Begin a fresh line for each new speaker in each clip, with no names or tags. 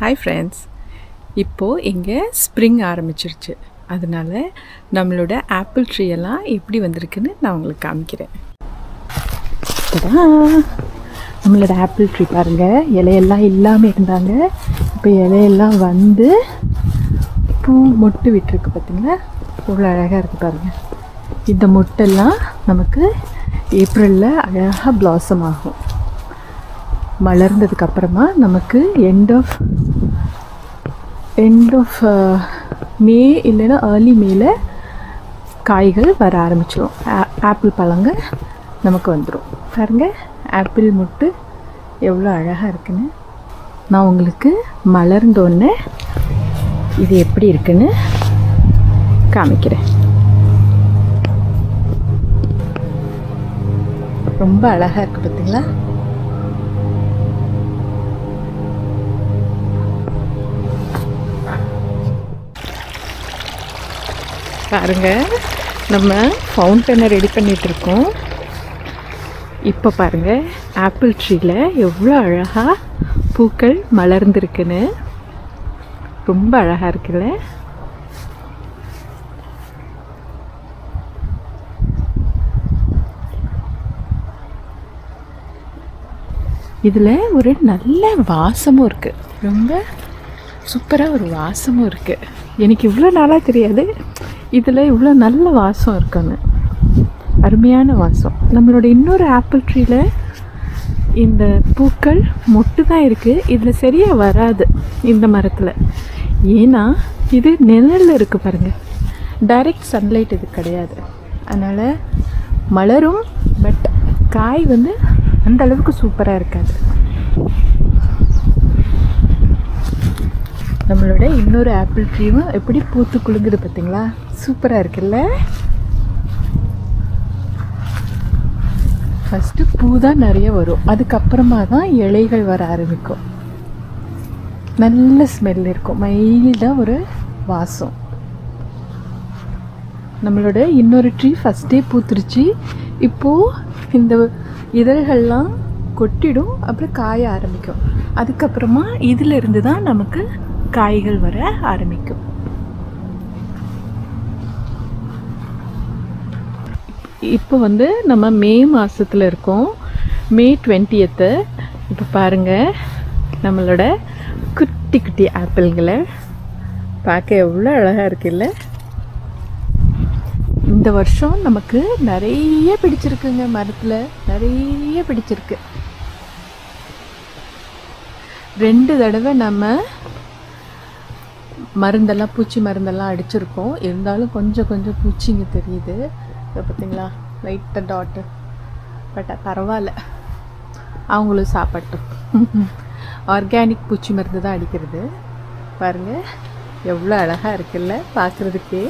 Hi friends இப்போது இங்கே spring ஆரம்பிச்சிருச்சு. அதனால நம்மளோட ஆப்பிள் ட்ரீயெல்லாம் எப்படி வந்திருக்குன்னு நான் உங்களுக்கு காமிக்கிறேன். நம்மளோட ஆப்பிள் ட்ரீ பாருங்கள் இலையெல்லாம் இல்லாமல் இருந்தாங்க. இப்போ இலையெல்லாம் வந்து பூ மொட்டு விட்டுருக்கு பார்த்திங்களா இவ்வளோ அழகாக இருக்குது பாருங்கள் இந்த மொட்டெல்லாம் நமக்கு ஏப்ரலில் அழகாக பிளாசம் ஆகும். மலர்ந்ததுக்கு அப்புறமா நமக்கு end of end of May இல்லைன்னா ஏர்லி மேல காய்கள் வர ஆரம்பிச்சிடும் ஆப்பிள் பழங்க நமக்கு வந்துடும் பாருங்க ஆப்பிள் முட்டு எவ்வளோ அழகாக இருக்குன்னு. நான் உங்களுக்கு மலர்ந்தோடனே இது எப்படி இருக்குன்னு காமிக்கிறேன். ரொம்ப அழகாக இருக்குது பார்த்தீங்களா பாருங்க நம்ம ஃபவுண்டனை ரெடி பண்ணிகிட்ருக்கோம் இருக்கோம் இப்போ பாருங்கள் ஆப்பிள் ட்ரீயில் எவ்வளோ அழகாக பூக்கள் மலர்ந்துருக்குன்னு. ரொம்ப அழகாக இருக்குல்ல? இதில் ஒரு நல்ல வாசமும் இருக்குது ரொம்ப சூப்பராக ஒரு வாசமும் இருக்குது எனக்கு இவ்வளோ நாளாக தெரியாது. இதில் இவ்வளோ நல்ல வாசம் இருக்குன்னு அருமையான வாசம். நம்மளோட இன்னொரு ஆப்பிள் ட்ரீல இந்த பூக்கள் மொட்டு தான் இருக்குது இதில் சரியாக வராது இந்த மரத்தில். ஏன்னா இது நிழலில் இருக்குது பாருங்கள் டைரக்ட் சன்லைட் இது கிடையாது. அதனால் மலரும் பட் காய் வந்து அந்த அளவுக்கு சூப்பராக இருக்காது. நம்மளோட இன்னொரு ஆப்பிள் ட்ரீவும் எப்படி பூத்து குலுங்குது பார்த்தீங்களா? சூப்பராக இருக்குல்ல? ஃபஸ்ட்டு பூ தான் நிறைய வரும். அதுக்கப்புறமா தான் இலைகள் வர ஆரம்பிக்கும். நல்ல ஸ்மெல் இருக்கும். மைல்டாக ஒரு வாசம். நம்மளோட இன்னொரு ட்ரீ ஃபஸ்ட்டே பூத்துருச்சு. இப்போது இந்த இதழ்கள்லாம் கொட்டிடும் அப்புறம் காய ஆரம்பிக்கும். அதுக்கப்புறமா இதிலிருந்து தான் நமக்கு காய்கள் வர ஆரம்பிக்கும். இப்போ வந்து நம்ம மே மாதத்தில் இருக்கோம். மே டுவெண்ட்டியத்து இப்போ பாருங்கள் நம்மளோட குட்டி குட்டி ஆப்பிள்களை பார்க்க எவ்வளோ அழகாக இருக்குல்ல இந்த வருஷம் நமக்கு நிறைய பிடிச்சிருக்குங்க மரத்தில் நிறைய பிடிச்சிருக்கு. ரெண்டு தடவை நம்ம மருந்தெல்லாம் பூச்சி மருந்தெல்லாம் அடிச்சிருக்கோம். இருந்தாலும் கொஞ்சம் கொஞ்சம் பூச்சிங்க தெரியுது. பார்த்தீங்களா லைட்டாக டாட்டு பட் பரவாயில்ல. அவங்களும் சாப்பிட்டோம். ஆர்கானிக் பூச்சி மருந்து தான் அடிக்கிறது. பாருங்கள் எவ்வளோ அழகாக இருக்குல்ல பார்க்குறதுக்கே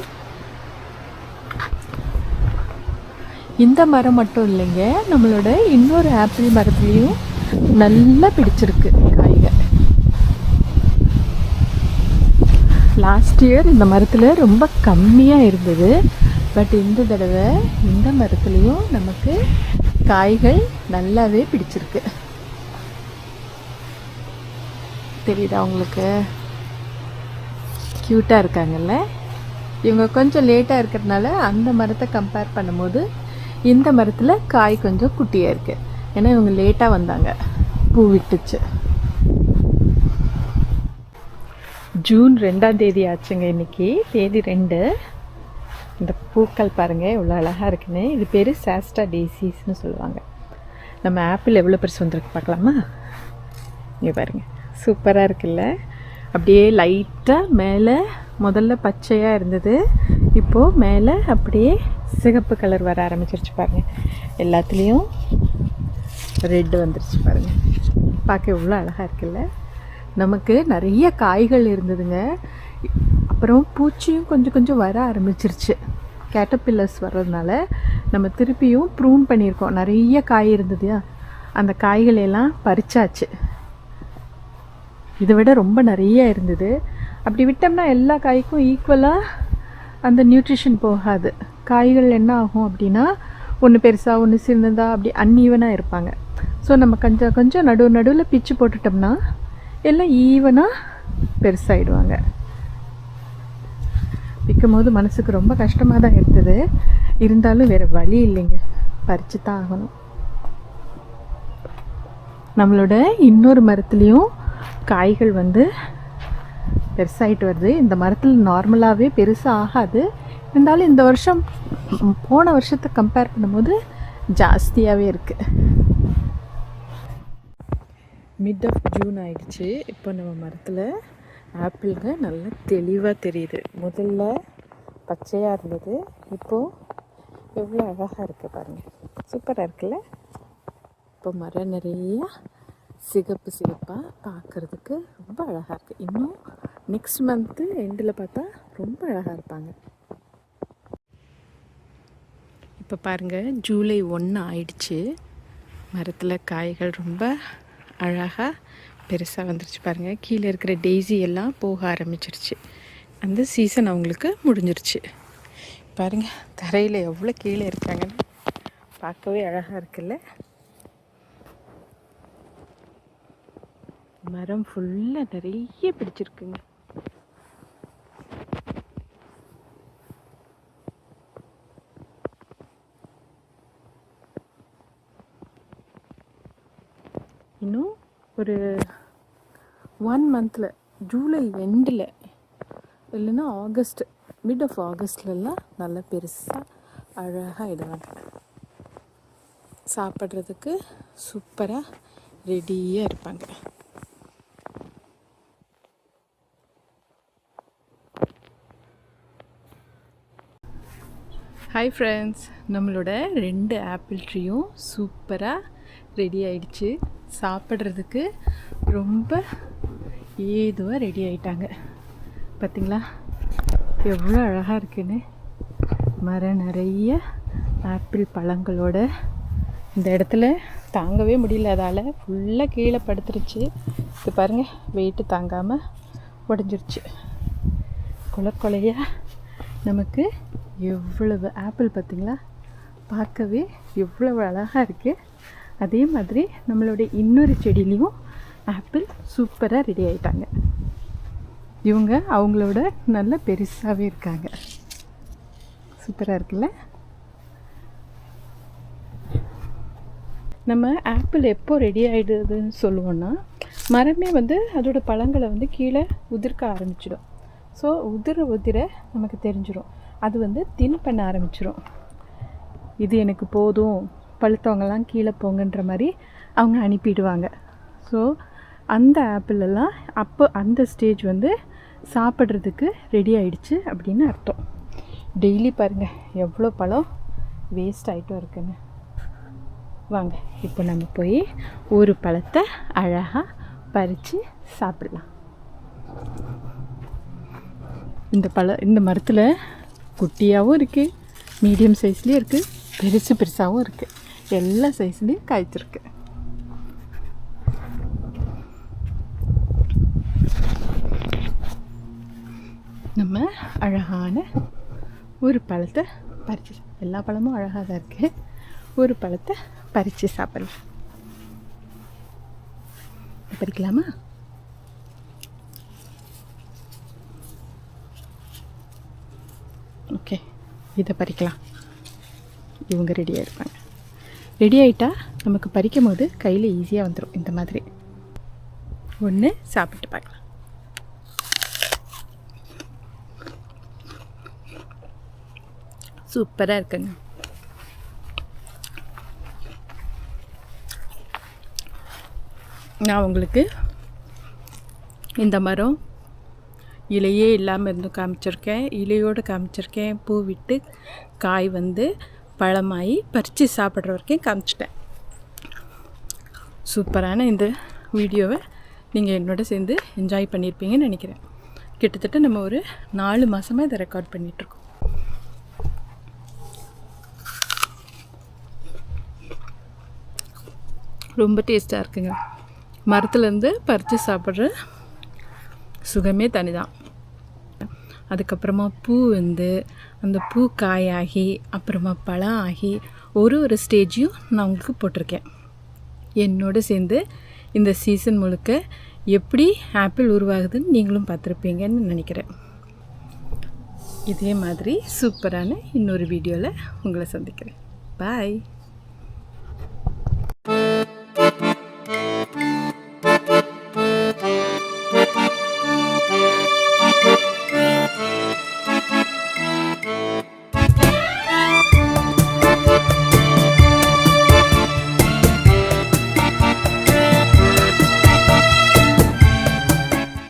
இந்த மரம் மட்டும் இல்லைங்க நம்மளோட இன்னொரு ஆப்பிள் மரத்துலேயும் நல்லா பிடிச்சிருக்கு காய்கள் லாஸ்ட் இயர் இந்த மரத்தில் ரொம்ப கம்மியாக இருந்தது. பட் இந்த தடவை இந்த மரத்துலேயும் நமக்கு காய்கள் நல்லாவே பிடிச்சிருக்கு. தெரியுதா உங்களுக்கு? க்யூட்டாக இருக்காங்கல்ல? இவங்க கொஞ்சம் லேட்டாக இருக்கிறதுனால அந்த மரத்தை கம்பேர் பண்ணும்போது இந்த மரத்தில் காய் கொஞ்சம் குட்டியாக இருக்குது ஏன்னா இவங்க லேட்டாக வந்தாங்க. பூ விட்டுச்சு. ஜூன் ரெண்டாம் தேதி ஆச்சுங்க இன்னைக்கு. தேதி ரெண்டு. இந்த பூக்கள் பாருங்கள் இவ்வளோ அழகாக இருக்குன்னு. இது பேர் சாஸ்டா டேசிஸ்னு சொல்லுவாங்க. நம்ம ஆப்பிள் எவ்வளோ பெருசு வந்திருக்கு பார்க்கலாமா? இங்கே பாருங்கள் சூப்பராக இருக்குல்ல? அப்படியே லைட்டாக மேலே முதல்ல பச்சையாக இருந்தது. இப்போது மேலே அப்படியே சிகப்பு கலர் வர ஆரம்பிச்சிருச்சு பாருங்கள் எல்லாத்துலேயும் ரெட் வந்துருச்சு பாருங்கள் பார்க்க எவ்வளோ அழகாக இருக்குல்ல? நமக்கு நிறைய காய்கள் இருந்ததுங்க. அப்புறம் பூச்சியும் கொஞ்சம் கொஞ்சம் வர ஆரம்பிச்சிருச்சு. கேட்டப்பில்லர்ஸ் வர்றதுனால நம்ம திருப்பியும் ப்ரூன் பண்ணியிருக்கோம். நிறைய காய் இருந்தது அந்த காய்களை எல்லாம் பறிச்சாச்சு. இதை விட ரொம்ப நிறைய இருந்தது. அப்படி விட்டோம்னா எல்லா காய்க்கும் ஈக்குவலாக அந்த நியூட்ரிஷன் போகாது. காய்கள் என்ன ஆகும் அப்படின்னா ஒன்று பெருசாக ஒன்று சின்னதாக அப்படி அன்ஈவனாக இருப்பாங்க. ஸோ நம்ம கொஞ்சம் கொஞ்சம் நடுவு நடுவில் பிச்சு போட்டுட்டோம்னா எல்லாம் ஈவனாக பெருசாகிடுவாங்க விற்கும் போது மனசுக்கு ரொம்ப கஷ்டமாக தான் இருந்தது இருந்தாலும் வேறு வழி இல்லைங்க. பறித்து தான் ஆகணும். நம்மளோட இன்னொரு மரத்துலேயும் காய்கள் வந்து பெருசாகிட்டு வருது. இந்த மரத்தில் நார்மலாகவே பெருசாக ஆகாது. இருந்தாலும் இந்த வருஷம் போன வருஷத்தை கம்பேர் பண்ணும்போது ஜாஸ்தியாகவே இருக்குது மிட் ஆஃப் ஜூன் ஆயிடுச்சு. இப்போ நம்ம மரத்தில் ஆப்பிளுங்க நல்லா தெளிவாக தெரியுது. முதல்ல பச்சையாக இருந்தது. இப்போது எவ்வளோ அழகாக இருக்குது பாருங்கள் சூப்பராக இருக்குல்ல? இப்போ மரம் நிறையா சிகப்பு சிகப்பாக பார்க்குறதுக்கு ரொம்ப அழகாக இருக்குது இன்னும் நெக்ஸ்ட் மந்த்து எண்டில் பார்த்தா ரொம்ப அழகாக இருப்பாங்க. இப்போ பாருங்கள் ஜூலை ஒன்று ஆயிடுச்சு. மரத்தில் காய்கள் ரொம்ப அழகாக பெருசாக வந்துருச்சு பாருங்கள் கீழே இருக்கிற டெய்ஸி எல்லாம் போக ஆரம்பிச்சிருச்சு. அந்த சீசன் அவங்களுக்கு முடிஞ்சிருச்சு. பாருங்கள் தரையில் எவ்வளோ கீழே இருக்காங்கன்னு பார்க்கவே அழகாக இருக்குல்ல? மரம் ஃபுல்லாக நிறைய பிடிச்சிருக்குங்க இன்னும் ஒரு ஒன் மந்தில் ஜூலை எண்டில் இல்லைன்னா ஆகஸ்ட் மிட் ஆஃப் ஆகஸ்ட்லலாம் நல்லா பெருசாக அழகாக இடுவாங்க சாப்பிட்றதுக்கு சூப்பராக ரெடியாக இருப்பாங்க. ஹாய் ஃப்ரெண்ட்ஸ் நம்மளோட ரெண்டு ஆப்பிள் ட்ரீயும் சூப்பராக ரெடி ஆயிடுச்சு. சாப்பிட்றதுக்கு ரொம்ப ஏதுவாக ரெடி ஆயிட்டாங்க. பார்த்தீங்களா எவ்வளோ அழகாக இருக்குன்னு. மரம் நிறைய ஆப்பிள் பழங்களோட இந்த இடத்துல தாங்கவே முடியல. அதால் ஃபுல்லாக கீழே படுத்துருச்சு. இது பாருங்கள் வெயிட்டு தாங்காமல் உடஞ்சிருச்சு. கொலை கொலையாக நமக்கு எவ்வளவு ஆப்பிள் பார்த்திங்களா பார்க்கவே எவ்வளவு அழகாக இருக்குது அதே மாதிரி நம்மளுடைய இன்னொரு செடியிலையும் ஆப்பிள் சூப்பராக ரெடி ஆகிட்டாங்க இவங்க அவங்களோட நல்ல பெருசாகவே இருக்காங்க. சூப்பராக இருக்குல்ல? நம்ம ஆப்பிள் எப்போ ரெடி ஆகிடுதுன்னு சொல்லுவோன்னா மரமே வந்து அதோட பழங்களை வந்து கீழே உதிர்க்க ஆரம்பிச்சிடும். ஸோ உதிர உதிர நமக்கு தெரிஞ்சிடும் அது வந்து தின் பண்ண ஆரம்பிச்சிடும் இது எனக்கு போதும். பழுத்தவங்கெல்லாம் கீழே போங்கன்ற மாதிரி அவங்க அனுப்பிடுவாங்க. ஸோ அந்த ஆப்பிளெல்லாம் அப்போ அந்த ஸ்டேஜ் வந்து சாப்பிட்றதுக்கு ரெடி ஆயிடுச்சு அப்படின்னு அர்த்தம். டெய்லி பாருங்கள் எவ்வளோ பழம் வேஸ்ட் ஆகிட்டும் இருக்குன்னு. வாங்க இப்போ நம்ம போய் ஒரு பழத்தை அழகாக பறித்து சாப்பிடலாம். இந்த பழம் இந்த மரத்தில் குட்டியாகவும் இருக்குது மீடியம் சைஸ்லேயும் இருக்குது பெருசு பெருசாகவும் இருக்குது எல்லா சைஸ்லேயும் காய்ச்சிருக்கு. நம்ம அழகான ஒரு பழத்தை பறித்து எல்லா பழமும் அழகாக தான் இருக்குது ஒரு பழத்தை பறித்து சாப்பிடலாம். பறிக்கலாமா? ஓகே இதை பறிக்கலாம். இவங்க ரெடியாக இருப்பாங்க. ரெடி ஆகிட்டா நமக்கு பறிக்கும் போது கையில் ஈஸியாக வந்துடும் இந்த மாதிரி. ஒன்று சாப்பிட்டு பார்க்கலாம். சூப்பராக இருக்குங்க. நான் உங்களுக்கு இந்த மரம் இலையே இல்லாமல் இருந்து காமிச்சிருக்கேன். இலையோடு காமிச்சிருக்கேன். பூ விட்டு காய் வந்து பழமாகி பறித்து சாப்பிட்ற வரைக்கும் காமிச்சிட்டேன். சூப்பரான இந்த வீடியோவை நீங்கள் என்னோட சேர்ந்து என்ஜாய் பண்ணியிருப்பீங்கன்னு நினைக்கிறேன். கிட்டத்தட்ட நம்ம ஒரு நாலு மாதமாக இதை ரெக்கார்ட் பண்ணிகிட்ருக்கோம் ரொம்ப டேஸ்ட்டாக இருக்குங்க. மரத்துலேருந்து பறித்து சாப்பிட்ற சுகமே தனி தான் அதுக்கப்புறமா பூ வந்து அந்த பூ காயாகி அப்புறமா பழம் ஆகி ஒரு ஒரு ஸ்டேஜையும் நான் உங்களுக்கு போட்டிருக்கேன். என்னோடு சேர்ந்து இந்த சீசன் முழுக்க எப்படி ஆப்பிள் உருவாகுதுன்னு நீங்களும் பார்த்துருப்பீங்கன்னு நினைக்கிறேன். இதே மாதிரி சூப்பரான இன்னொரு வீடியோவில் உங்களை சந்திக்கிறேன். பாய்